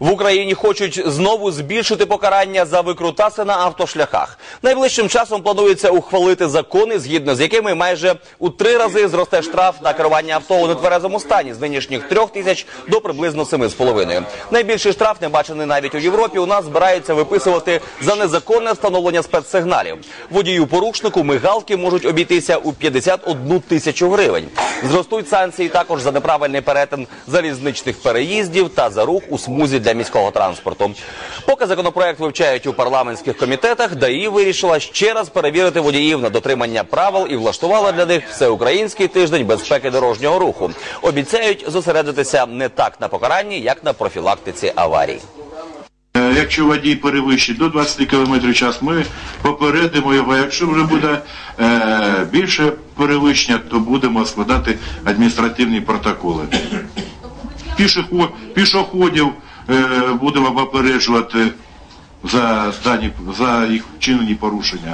В Україні хочуть знову збільшити покарання за викрутаси на автошляхах. Найближчим часом планується ухвалити закони, згідно з якими майже у три рази зросте штраф на керування авто у нетверезому стані з нинішніх трьох тисяч до приблизно семи з половиною. Найбільший штраф, не бачений навіть у Європі, у нас збираються виписувати за незаконне встановлення спецсигналів. Водію порушнику мигалки можуть обійтися у 51 тисячу гривень. Зростуть санкції також за неправильний перетин залізничних переїздів та за рух у смузі для міського транспорту. Поки законопроект вивчають у парламентських комітетах, ДАІ вирішила ще раз перевірити водіїв на дотримання правил і влаштувала для них всеукраїнський тиждень безпеки дорожнього руху. Обіцяють зосередитися не так на покаранні, як на профілактиці аварій. Е, Якщо водій перевищить до 20 км час, ми попередимо його. Якщо вже буде е, більше перевищення, то будемо складати адміністративні протоколи. Пішоход, пішоходів будемо попереджувати за, за їх вчинені порушення.